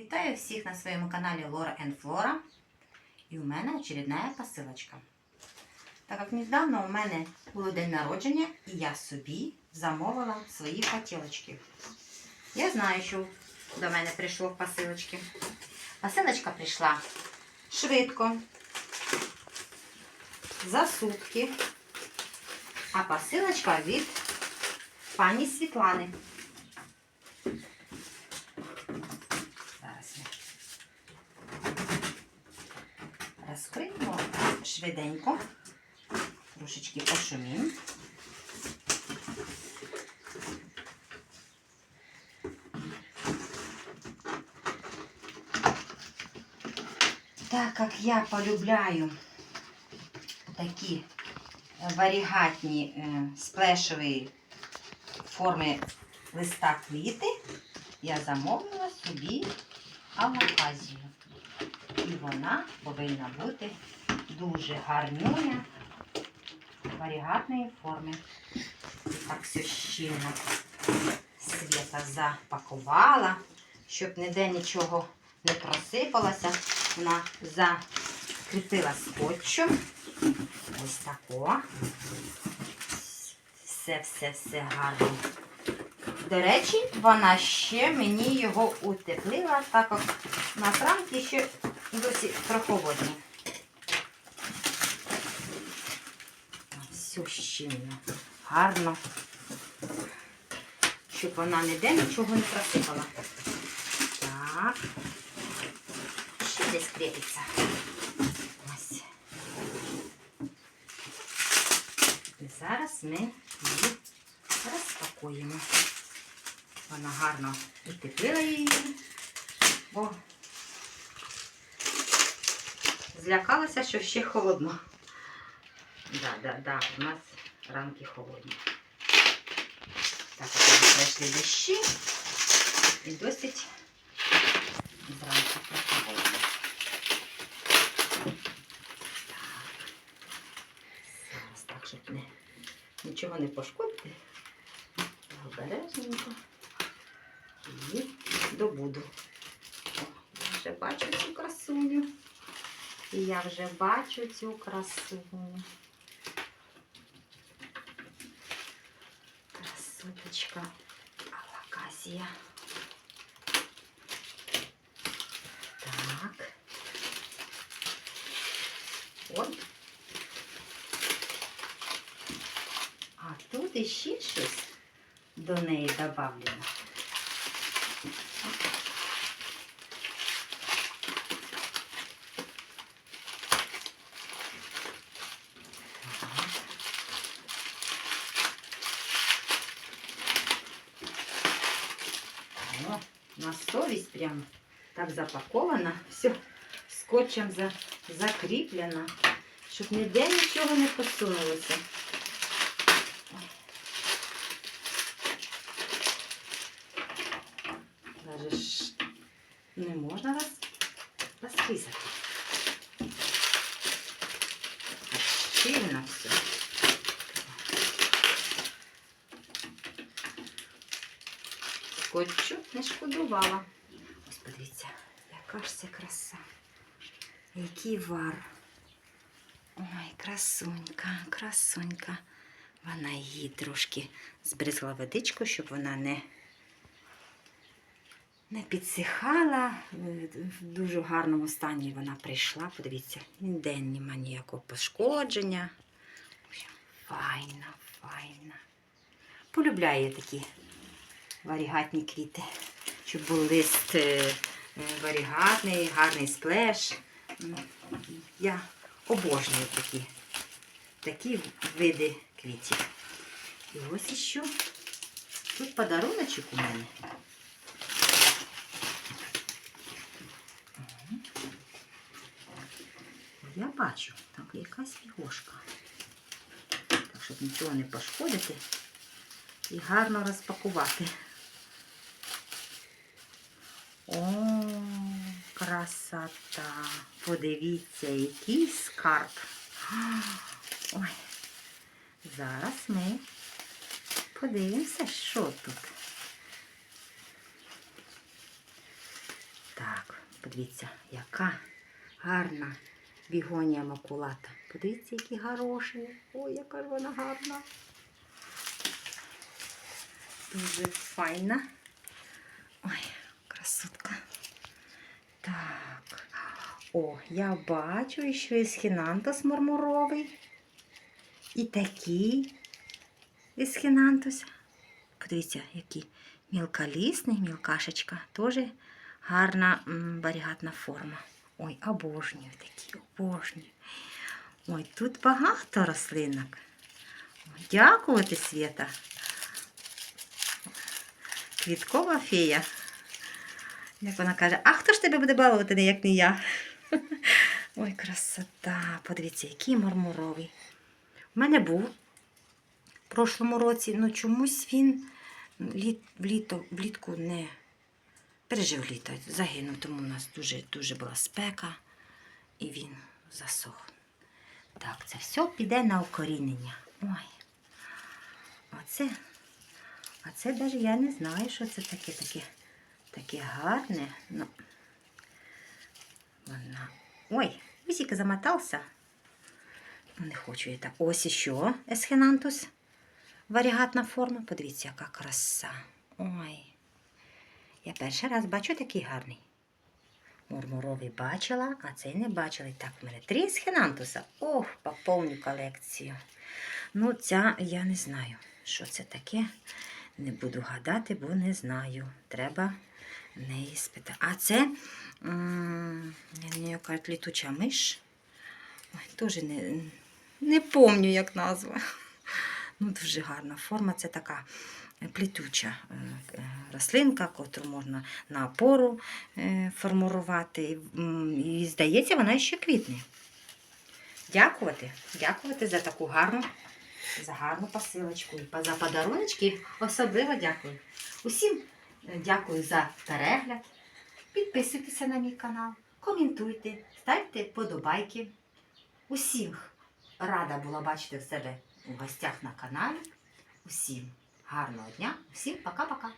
Вітаю всіх на своєму каналі Лора Flora. І у мене очередна посилочка. Так як недавно у мене було день народження, і я собі замовила свої хотілочки. Я знаю, що до мене прийшло в посилочки. Посилочка прийшла швидко, за сутки. А посилочка від пані Світлани. Зараз ми розкриємо швиденько. Трошечки пошумім. Так як я полюбляю такі варігатні е, сплешові форми листа квіти, я замовила собі алаказію. І вона повинна бути дуже гарнюня варігатної форми. Так все щільно світа запакувала, щоб ніде нічого не просипалося. Вона закріпила скотчем. Ось тако. Все-все-все гарно. До речі, вона ще мені його утеплила, так як на рамки ще досі прохолодні. Все гарно, щоб вона ніде нічого не просипала. Так, ще десь крепиться. Ось. І зараз ми її розпакуємо. Вона гарно утеплила її, бо злякалася, що ще холодно. Да, да, да, у нас ранки холодні. Так, от пройшли дощі і досить зранку прохолодно. Зараз так, щоб не, нічого не пошкодити. Обережненько. І добуду. Я вже бачу цю красуню. І я вже бачу цю красуню. Красоточка Алаказія. Так. Ой. А тут іще щось до неї добавлено. На совість прям так запакована, все скотчем за, закріплено, щоб ніде нічого не посунулося. Даже ж не можна роз, розписати. Щільно все. Скотчу не шкодувала. Ось подивіться, яка ж це краса. Який вар. Ой, красунька, красунька. Вона її трошки збризгла водичку, щоб вона не, не підсихала. В дуже гарному стані вона прийшла. Подивіться, ніде нема ніякого пошкодження. Файна, файна. Полюбляю такі варігатні квіти, щоб був лист е, е, варігатний, гарний сплеш. Я обожнюю такі, такі види квітів. І ось іще тут подаруночок у мене. Я бачу, там якась фігошка. Так, щоб нічого не пошкодити і гарно розпакувати. О, красота! Подивіться, який скарб. Ой, зараз ми подивимося, що тут. Так. Подивіться, яка гарна бігонія макулата. Подивіться, які горошини. Ой, яка ж вона гарна. Дуже файна. Ой, красотка. Так. О, я бачу, що есхінантус мармуровий. І такий есхінантус. Подивіться, який мілколісний, мілкашечка. Теж гарна м, варігатна форма. Ой, обожнюю такі, обожнюю. Ой, тут багато рослинок. Дякувати, Свята. Квіткова фея. Як вона каже, а хто ж тебе буде балувати, як не я? Ой, красота. Подивіться, який мармуровий. У мене був в прошлому році, ну чомусь він літ, вліто, влітку не пережив літо, загинув, тому у нас дуже, дуже була спека і він засох. Так, це все піде на укорінення. Ой. Оце, а це навіть я не знаю, що це таке, таке, таке гарне. Ну, вона. Ой, вісіка замотався. Ну, Не хочу я так. Ось іще есхенантус. Варігатна форма. Подивіться, яка краса. Ой. Я перший раз бачу такий гарний. Мурмуровий бачила, а цей не бачила. І так, в мене три есхенантуса. Ох, поповню колекцію. Ну, ця я не знаю, що це таке. Не буду гадати, бо не знаю. Треба в неї спитати. А це яка літуча миш. Ой, теж не, не помню, як назва. Ну, дуже гарна форма. Це така плетюча е, е, рослинка, котру можна на опору е, формувати. І здається, вона ще квітне. Дякувати. Дякувати за таку гарну, за гарну посилочку. І за подаруночки особливо дякую. Усім дякую за перегляд. Підписуйтеся на мій канал, коментуйте, ставте подобайки. Усіх рада була бачити в себе у гостях на каналі. Усім гарного дня, усім пока-пока.